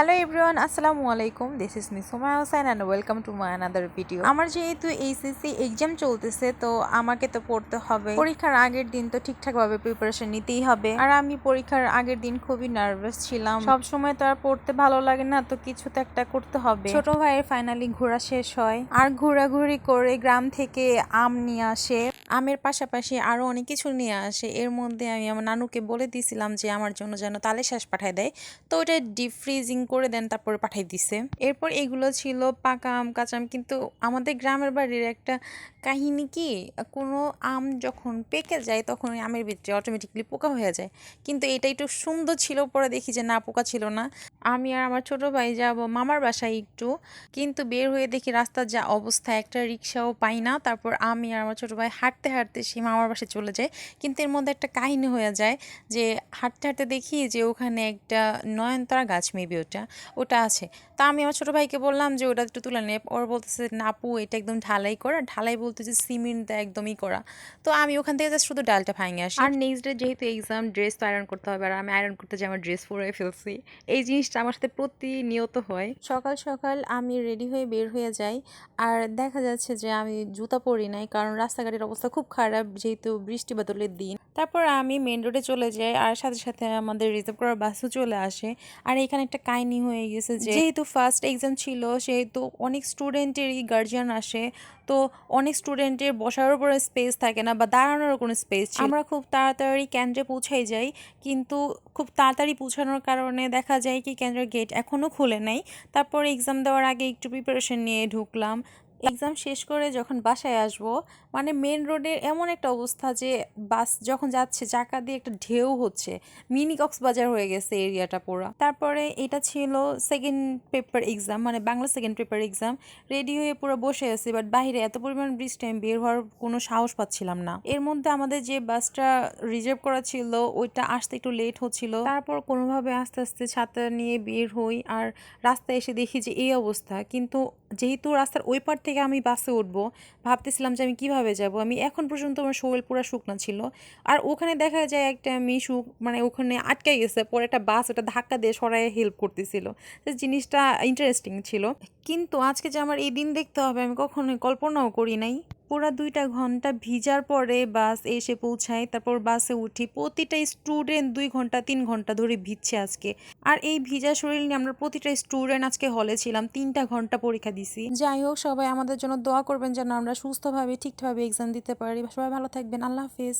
Hello everyone আসসালামু আলাইকুম this is me Soma Hossain and welcome to my another video আমার যেহেতু HSC exam চলতেছে, তো আমাকে তো পড়তে হবে। পরীক্ষার আগের দিন তো ঠিকঠাকভাবে প্রিপারেশন নিতেই হবে। আর আমি পরীক্ষার আগের দিন খুবই নার্ভাস ছিলাম। সব সময় তো আর পড়তে ভালো লাগে না, তো কিছু তো একটা করতে হবে। ছোট ভাইয়ের ফাইনালি ঘোরা শেষ হয়। আর ঘোরাঘুরি করে গ্রাম থেকে আম নিয়ে আসে। আমের পাশাপাশি আরও অনেক কিছু নিয়ে আসে। এর মধ্যে আমি আমার নানুকে বলে দিয়েছিলাম যে, আমার জন্য যেন তালে শ্বাস পাঠায় দেয়। তো ওটা ডিপ ফ্রিজিং করে দেন, তারপরে পাঠাই দিছে। এরপর এগুলো ছিল পাকা আম, কাঁচা আম, কিন্তু আমাদের গ্রামের বাড়ির একটা কাহিনী কি, কোনো আম যখন পেকে যায়, তখন আমের ভিতরে অটোমেটিকলি পোকা হয়ে যায়। কিন্তু এটা একটু সুন্দর ছিল, পরে দেখি যে না, পোকা ছিল না। আমি আর আমার ছোট ভাই যাব মামার বাসায় একটু, কিন্তু বের হয়ে দেখি রাস্তার যা অবস্থা, একটা রিক্সাও পাই না। তারপর আমি আর আমার ছোট ভাই হাঁটতে হাঁটতে সেই মামার বাসায় চলে যায়। কিন্তু এর মধ্যে একটা কাহিনী হয়ে যায় যে হাঁটতে হাঁটতে দেখি যে ওখানে একটা নয়নতারা গাছ মেবি ওটা ওটা আছে। তা আমি আমার ছোটো ভাইকে বললাম যে ওটা একটু তুলে নে। ওর বলতেছে নাপু এটা একদম ঢালাই করা। ঢালাই বলতে যে সিমেন্ট একদমই করা। তো আমি ওখান থেকে জাস্ট শুধু ডালটা ভাঙে আসি। আর নেক্সট ডে যেহেতু এক্সাম ড্রেস তো আয়রন করতে হবে। আর আমি আয়রন করতে যে আমার ড্রেস পরে ফেলছি। এই জিনিসটা আমার সাথে প্রতিনিয়ত হয়। সকাল সকাল আমি রেডি হয়ে বের হয়ে যাই। আর দেখা যাচ্ছে যে আমি জুতা পরি নাই কারণ রাস্তাঘাটের অবস্থা খুব খারাপ যেহেতু বৃষ্টি বাদলের দিন। তারপর আমি মেন রোডে চলে যাই আর সাথে সাথে আমাদের রিজার্ভ করার বাসও চলে আসে। আর এখানে একটা কাহিনি হয়ে গেছে যেহেতু ফার্স্ট এক্সাম ছিল, সেহেতু অনেক স্টুডেন্টেরই গার্জিয়ান আসে। তো অনেক স্টুডেন্টের বসার উপরে স্পেস থাকে না বা দাঁড়ানোর কোনো স্পেস আমরা খুব তাড়াতাড়ি কেন্দ্রে পৌঁছাই যাই। কিন্তু খুব তাড়াতাড়ি পৌঁছানোর কারণে দেখা যায় কি কেন্দ্রের গেট এখনও খুলে নেই। তারপর এক্সাম দেওয়ার আগে একটু প্রিপারেশন নিয়ে ঢুকলাম। এক্সাম শেষ করে যখন বাসায় আসব মানে মেন রোডের এমন একটা অবস্থা যে বাস যখন যাচ্ছে, চাকা দিয়ে একটা ঢেউ হচ্ছে মিনি কক্সবাজার হয়ে গেছে এরিয়াটা পুরো। তারপরে এটা ছিল সেকেন্ড পেপার এক্সাম মানে Bangla second paper exam ready হয়ে পুরো বসে আছি বাট বাইরে এত পরিমাণ বৃষ্টি আমি বের হওয়ার কোনো সাহস পাচ্ছিলাম না। এর মধ্যে আমাদের যে বাসটা রিজার্ভ করা ছিল, ওইটা আসতে একটু লেট হচ্ছিল। তারপর কোনোভাবে আস্তে আস্তে ছাতা নিয়ে বের হই, আর রাস্তায় এসে দেখি যে এই অবস্থা। কিন্তু যেহেতু রাস্তার ওই পার থেকে আমি বাসে উঠব। ভাবতেছিলাম যে আমি কীভাবে যাব? আমি এখন পর্যন্ত আমার শরীর পুরো শুকনো ছিল। আর ওখানে দেখা যায় একটা মিশু মানে ওখানে আটকে গেছে, পরে একটা বাস ওটা ধাক্কা দিয়ে সরাই হেল্প করতেছিল। জিনিসটা ইন্টারেস্টিং ছিল। কিন্তু আজকে যে আমার এই দিন দেখতে হবে আমি কখনোই কল্পনাও করি নাই। পুরো দুইটা ঘণ্টা ভিজার পরে বাস এসে পৌঁছায়, তারপর বাসে উঠি। প্রতিটা স্টুডেন্ট দুই ঘণ্টা, তিন ঘণ্টা ধরে ভিজছে আজকে। আর এই ভিজা শরীর নিয়ে আমরা প্রতিটা স্টুডেন্ট আজকে হলে ছিলাম, তিনটা ঘণ্টা পরীক্ষা দিছি। যাই হোক, সবাই আমাদের জন্য দোয়া করবেন যেন আমরা সুস্থভাবে, ঠিকঠাকভাবে এক্সাম দিতে পারি। সবাই ভালো থাকবেন। আল্লাহ হাফিজ।